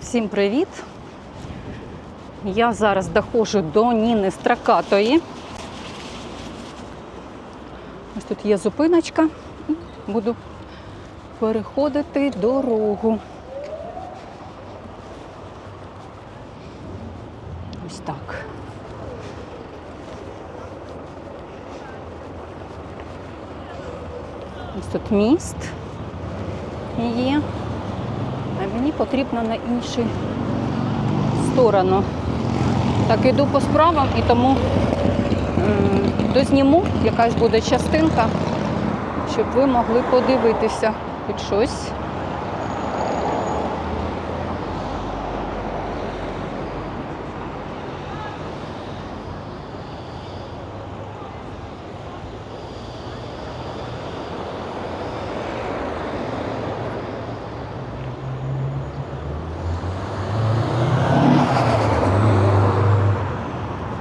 Всім привіт! Я зараз доходжу до Ніни Стракатої. Ось тут є зупиночка. Буду переходити дорогу. Ось так. Ось тут міст є. Мені потрібно на іншу сторону. Так, іду по справам і тому дозніму якась буде частинка, щоб ви могли подивитися під щось.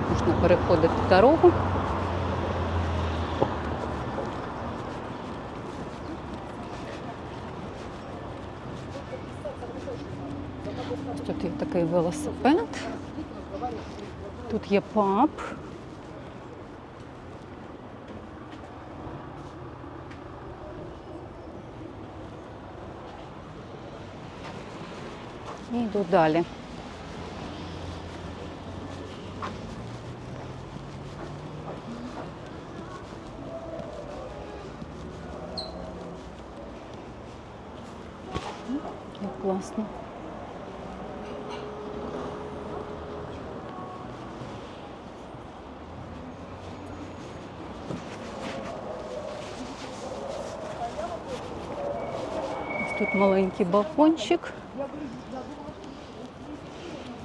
Можна переходити дорогу. Тут є такий велосипед. Тут є паб. І йду далі. Як класно. Тут маленький балкончик.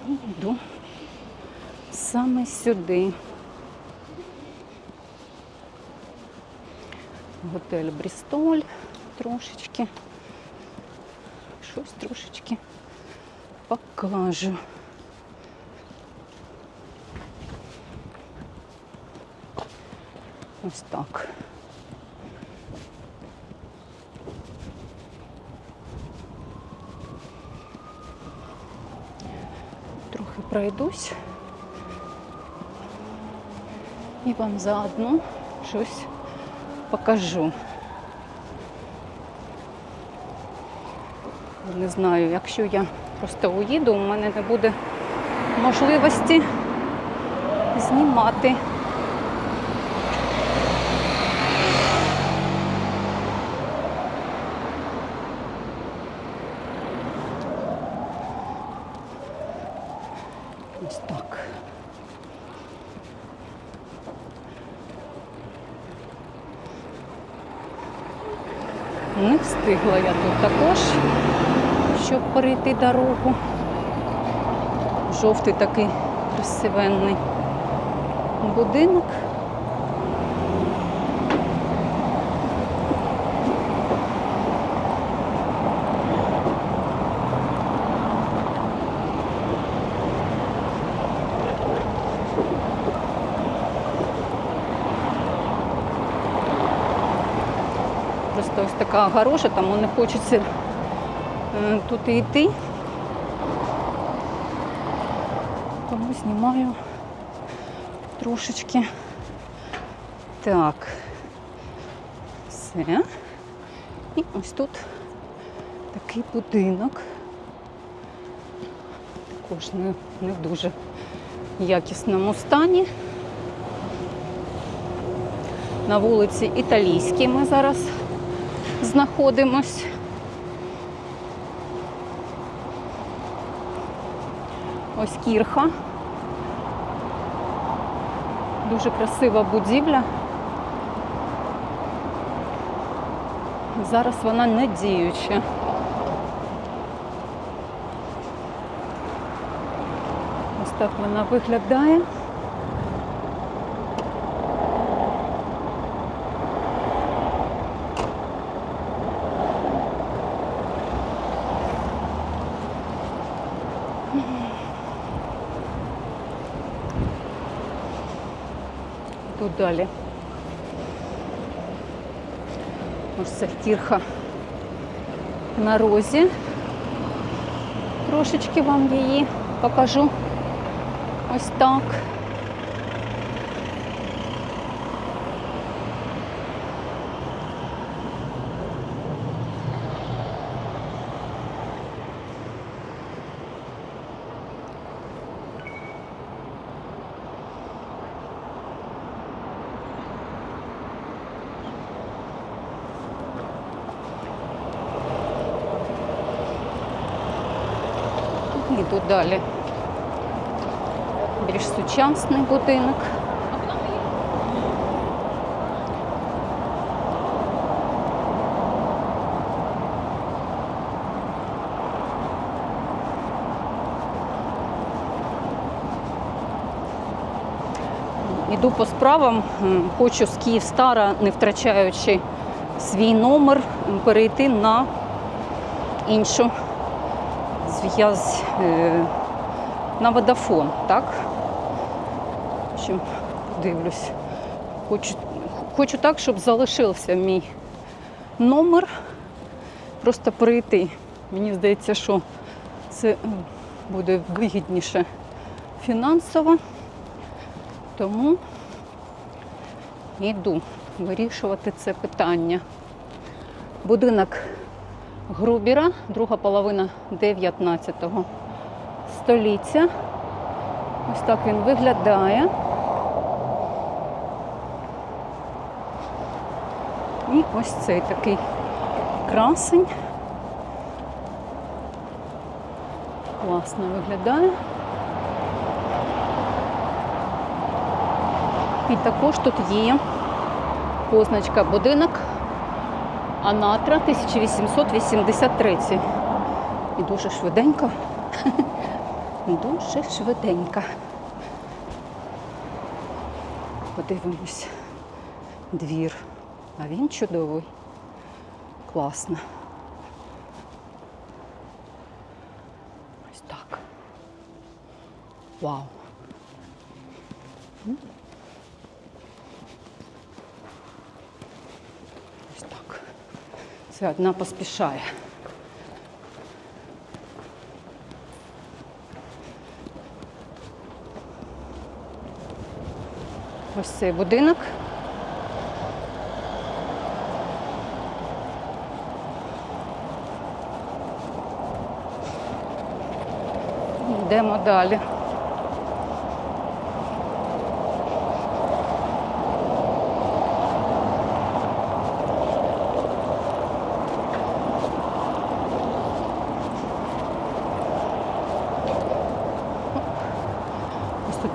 І йду саме сюди. Готель Брістоль трошечки щось трошечки покажу. Ось так. Трохи пройдусь і вам заодно щось покажу. Не знаю, якщо я просто уїду, у мене не буде можливості знімати. Ось так. Не встигла я тут також перейти дорогу. Жовтий такий красивенний будинок. Просто ось така огорожа, тому не хочеться тут і йти. Тому знімаю трошечки. Так. Все. І ось тут такий будинок. Також не, не в дуже якісному стані. На вулиці Італійській ми зараз знаходимось. Ось кірха. Дуже красива будівля. Зараз вона не діюча. Ось так вона виглядає. Далі. Ось це кірха на розі. Трошечки вам її покажу. Ось так. Іду далі. Більш сучасний будинок. Іду по справам, хочу з Київстара, не втрачаючи свій номер, перейти на іншу зв'яз е, на водафон, так? Общем, дивлюсь. Хочу, хочу так, щоб залишився мій номер. Просто перейти. Мені здається, що це буде вигідніше фінансово. Тому йду вирішувати це питання. Будинок Грубіра, друга половина 19 століття. Ось так він виглядає. І ось цей такий красень. Класно виглядає. І також тут є позначка будинок Анатра 1883. І дуже швиденько. Дуже швиденько. Подивимось. Двір. А він чудовий. Класно. Ось так. Вау. Ось так. Це одна поспішає. Ось цей будинок. Йдемо далі.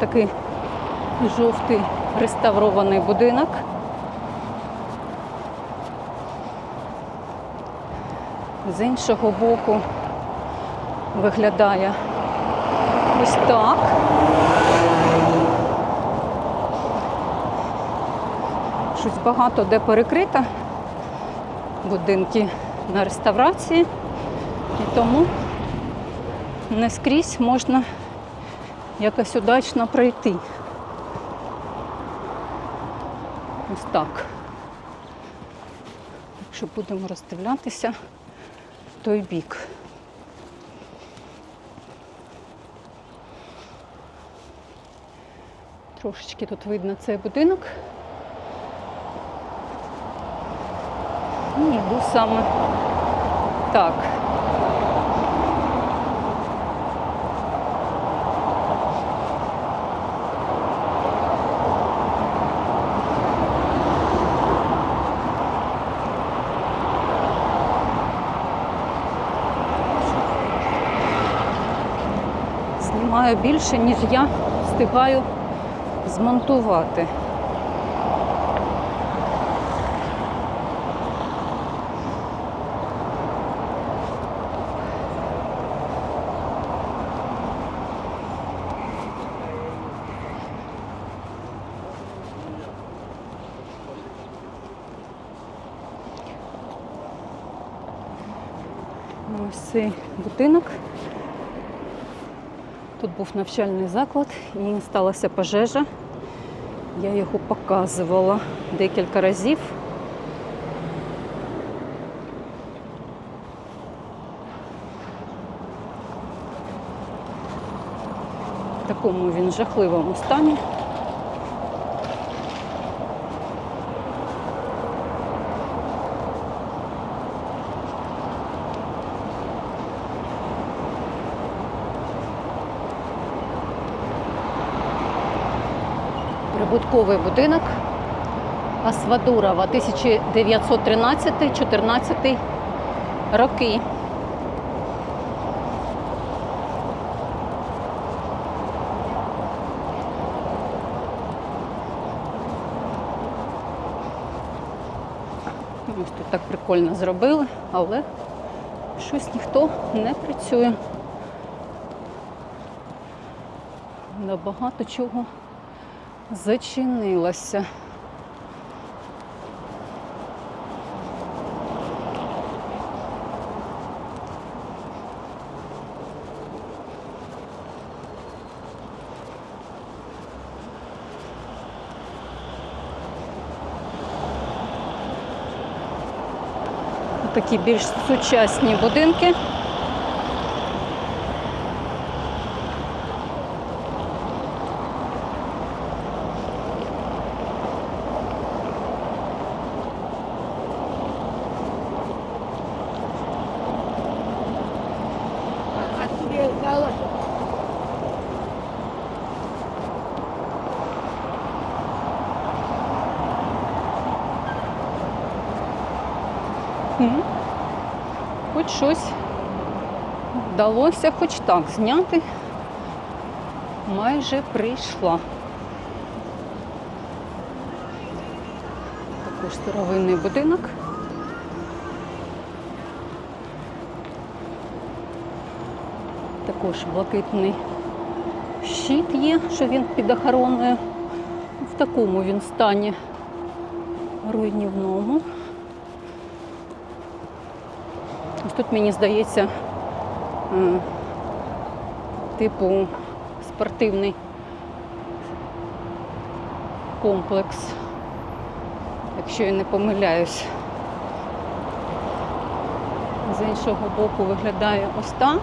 Такий жовтий реставрований будинок. З іншого боку виглядає ось так. Щось багато де перекрито. Будинки на реставрації. І тому не скрізь можна якось удачно пройти. Ось так. Якщо будемо роздивлятися в той бік. Трошечки тут видно цей будинок. І йду саме так. Знімаю більше, ніж я встигаю змонтувати. був навчальний заклад і сталася пожежа. Я його показувала декілька разів. В такому він жахливому стані. Прибутковий будинок Асвадурова 1913-14 роки. Ось тут так прикольно зробили, але щось ніхто не працює. Набагато чого зачинилося. Такі більш сучасні будинки. М. Хоч щось вдалося хоч так зняти. Майже прийшла. Також старовинний будинок. Також блакитний щит є, що він під охороною. В такому він стані руйнівному. Ось тут, мені здається, типу спортивний комплекс, якщо я не помиляюсь. З іншого боку виглядає ось так.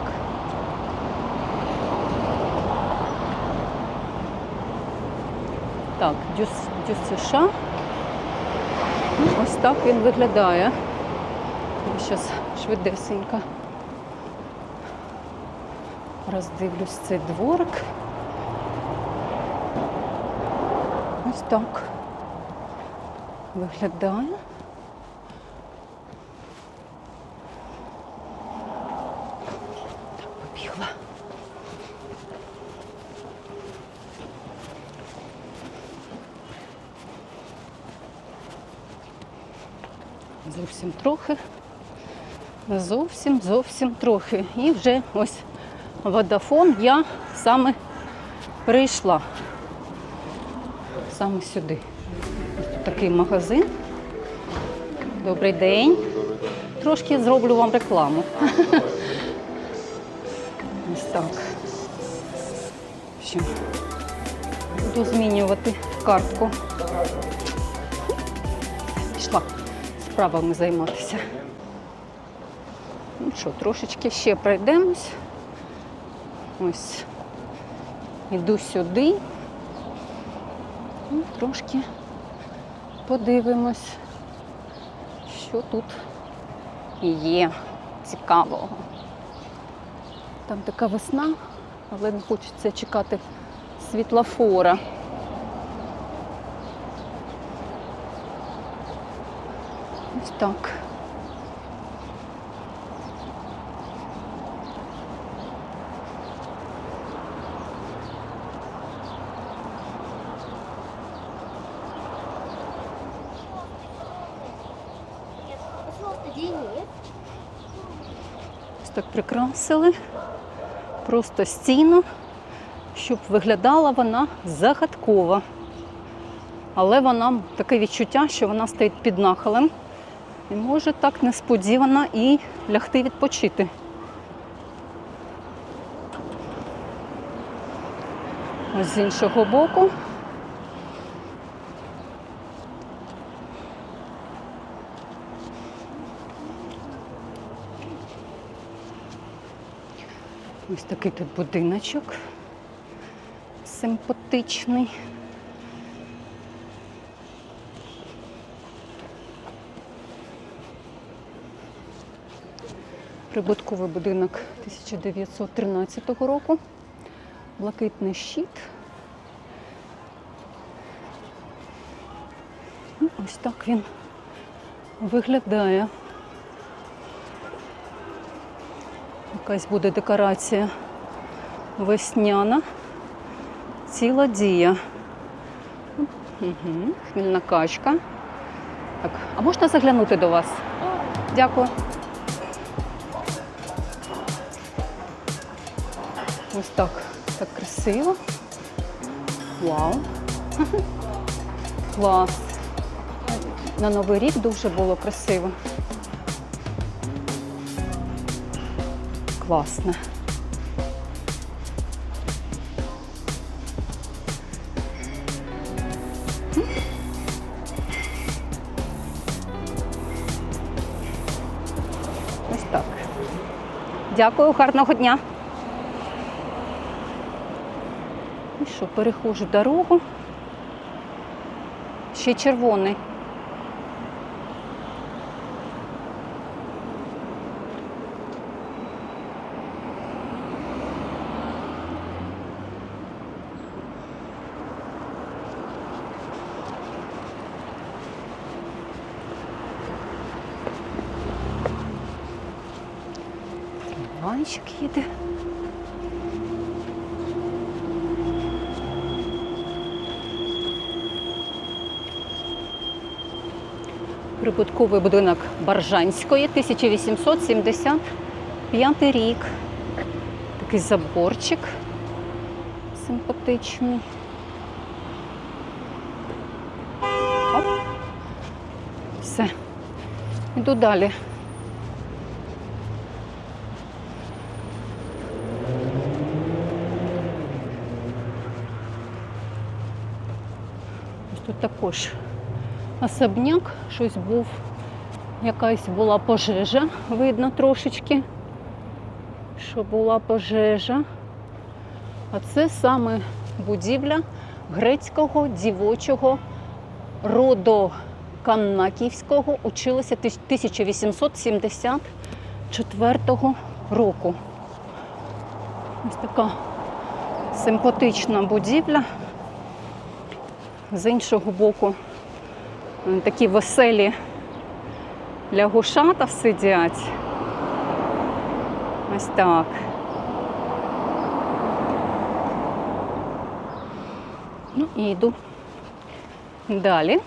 Так, дюс, США. Ось так він виглядає. Зараз швидесенько роздивлюсь цей дворик. Ось так виглядає. Так, побігла. Зовсім трохи. Зовсім, зовсім трохи. І вже ось водафон я саме прийшла. Саме сюди. Тут такий магазин. Добрий день. Трошки зроблю вам рекламу. Ось так. Буду змінювати картку. Пішла справами займатися. Ну що, трошечки ще пройдемось. Ось іду сюди. Ну, трошки подивимось, що тут є цікавого. Там така весна, але не хочеться чекати світлофора. Ось так. Ось так прикрасили. Просто стіну, щоб виглядала вона загадково. Але вона таке відчуття, що вона стоїть під нахилем і може так несподівано і лягти відпочити. Ось з іншого боку. Ось такий тут будиночок. Симпатичний. Прибутковий будинок 1913 року. Блакитний щит. Ну, Ось так він виглядає. Якась буде декорація весняна. Ціла дія. Угу. Хмільна качка. Так, а можна заглянути до вас? Дякую. Ось так. Так красиво. Вау. Клас. На Новий рік дуже було красиво. Класне. Ось так. Дякую, гарного дня. І що, перехожу дорогу. Ще червоний. Трамвайчик їде. Прибутковий будинок Баржанської, 1875 рік. Такий заборчик симпатичний. Оп. Все. Йду далі. Також особняк, щось був, якась була пожежа, видно трошечки, що була пожежа. А це саме будівля грецького дівочого роду Каннаківського училася 1874 року. Ось така симпатична будівля. З іншого боку, такі веселі лягушата сидять. Ось так. Ну і йду далі.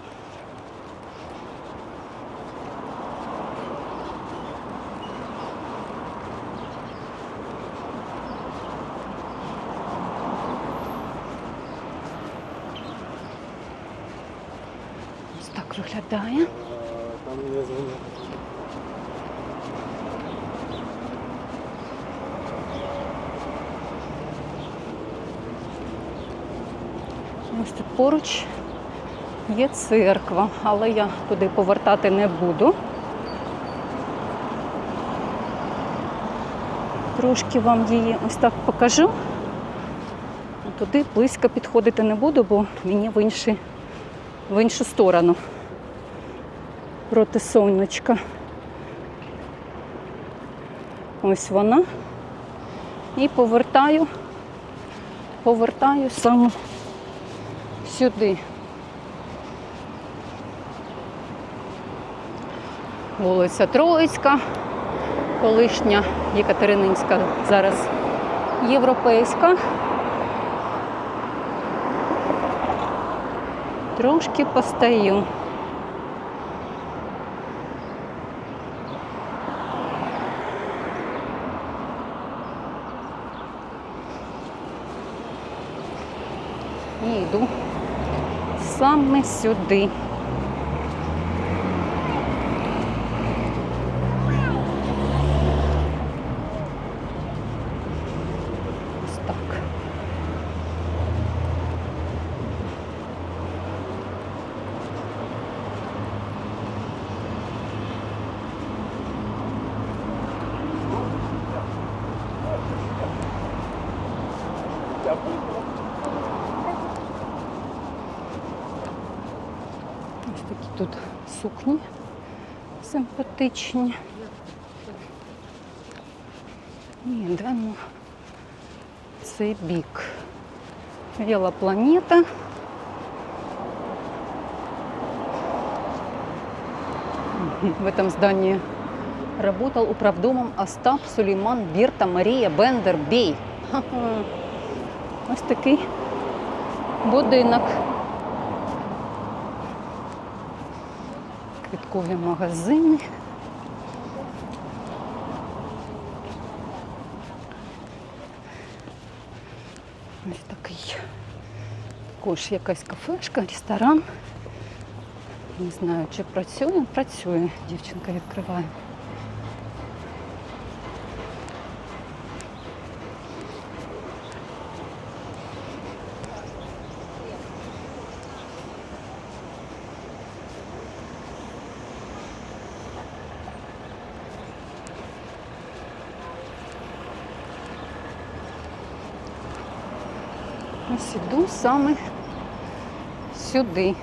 Ось виглядає. Там не звоню. Ось тут поруч є церква, але я туди повертати не буду. Трошки вам її ось так покажу. Туди близько підходити не буду, бо мені в, інші, в іншу сторону. Проти сонечка. Ось вона. І повертаю, повертаю саме сюди. Вулиця Троїцька, колишня Єкатерининська, зараз європейська. Трошки постаю. І йду саме сюди. Ось так. тут сукні симпатичні. Ні, йдемо в цей бік. Велопланета. В этом здании работал управдомом Остап, Сулейман, Бірта, Марія, Бендер, Бей. Ось такий будинок. Квіткові магазини. Ось такий. Також якась кафешка, ресторан. Не знаю, чи працює. Працює. Дівчинка відкриває. Ось іду сюди.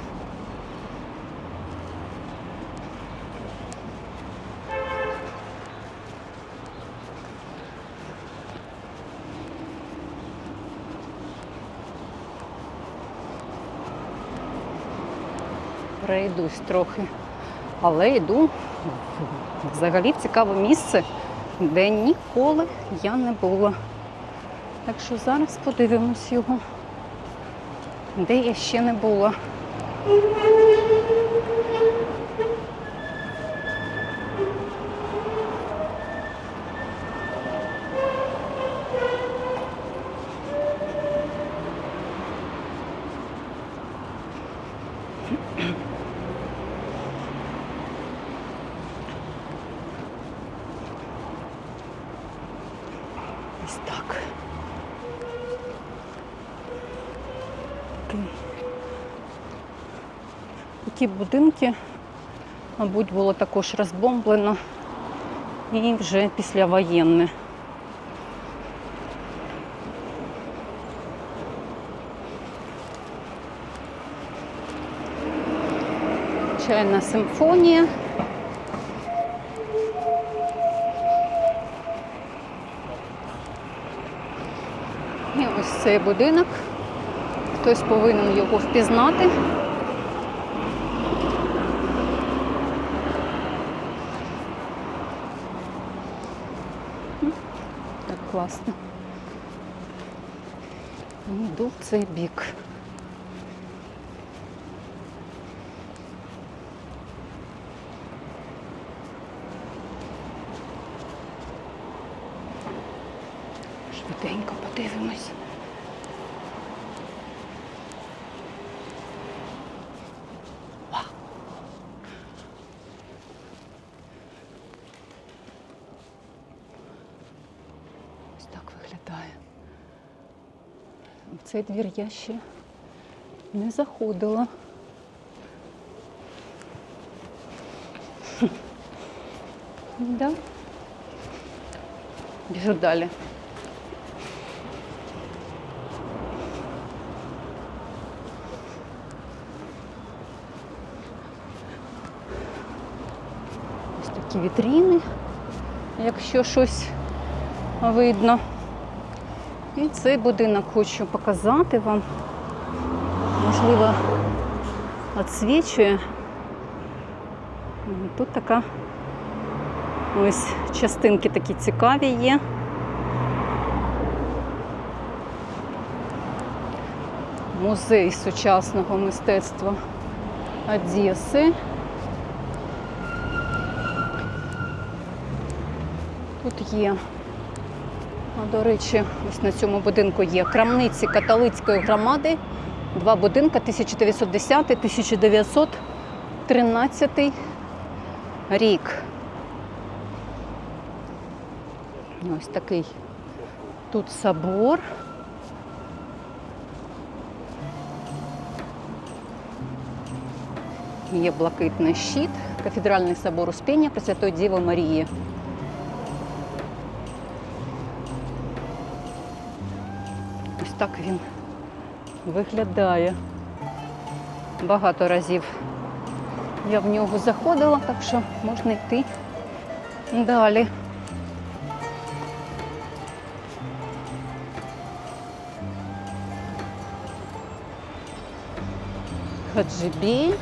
Пройдусь трохи, але йду взагалі в цікаве місце, де ніколи я не була. Так що зараз подивимось його, де я ще не була. Ось так. Такі, такі будинки, мабуть, було також розбомблено і вже післявоєнне. Чайна симфонія. І ось цей будинок. Хтось повинен його впізнати. Так класно. І Йду в цей бік. Швиденько подивимось. Вау. Ось так виглядає. В цей двір я ще не заходила. Да. Біжу далі. Ось такі вітріни, якщо щось видно. І цей будинок хочу показати вам. Можливо, відсвічує. Тут така ось частинки такі цікаві є. Музей сучасного мистецтва Одеси. Тут є, до речі, ось на цьому будинку є крамниці католицької громади. Два будинки 1910-1913 рік. Ось такий тут собор. Є блакитний щит, кафедральний собор Успіння Пресвятої Діви Марії. Ось так він виглядає. Багато разів Я в нього заходила, так що можна йти далі. Хаджибі.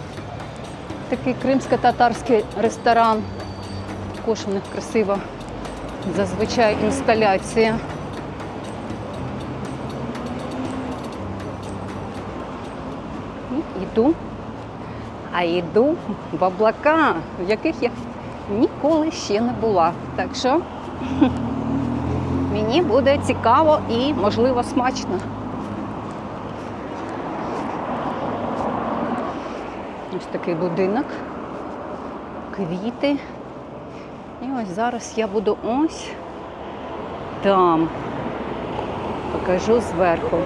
Такий кримсько-татарський ресторан. Також красива зазвичай інсталяція. Йду. А йду в облака, в яких я ніколи ще не була. Так що мені буде цікаво і, можливо, смачно. Ось такий будинок, квіти. І ось зараз я буду ось там. Покажу зверху.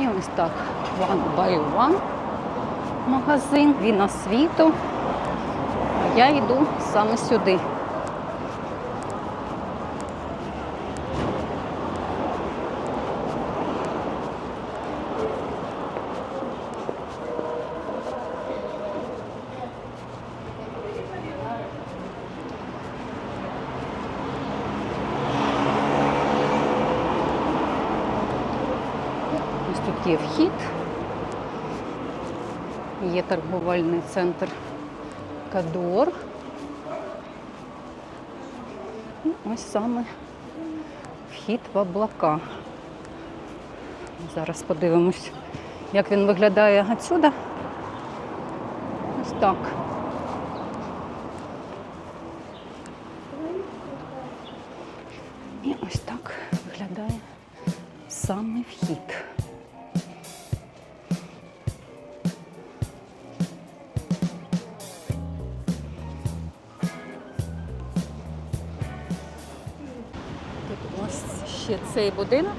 І ось так. One by one магазин, віна світу. А я йду саме сюди. Ось тут є вхід. Є торговельний центр Кадор. Ось саме вхід в облака. Зараз подивимось, як він виглядає отсюда. Ось так. Ще цей будинок.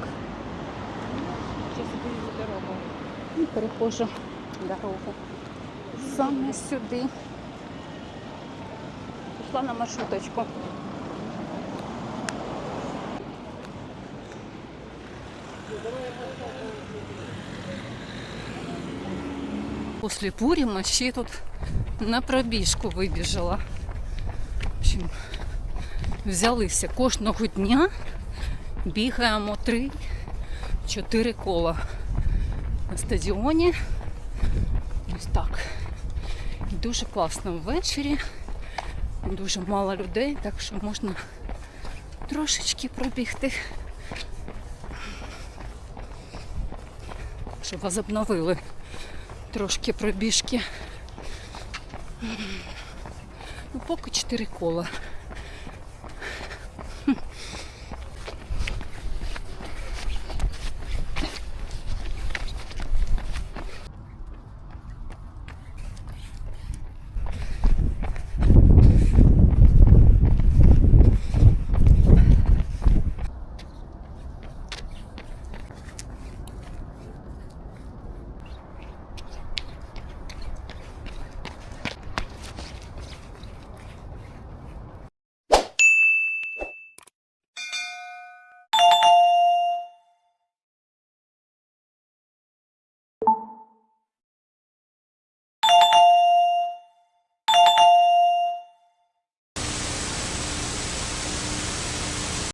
І перехожу дорогу саме сюди. Пішла на маршруточку. Після Пуріма ще тут на пробіжку вибіжала. В общем, взялися кожного дня, бігаємо 3-4 кола на стадіоні. Ось так. Дуже класно ввечері. Дуже мало людей, так що можна трошечки пробігти. Щоб возобновили трошки пробіжки. Ну, поки 4 кола.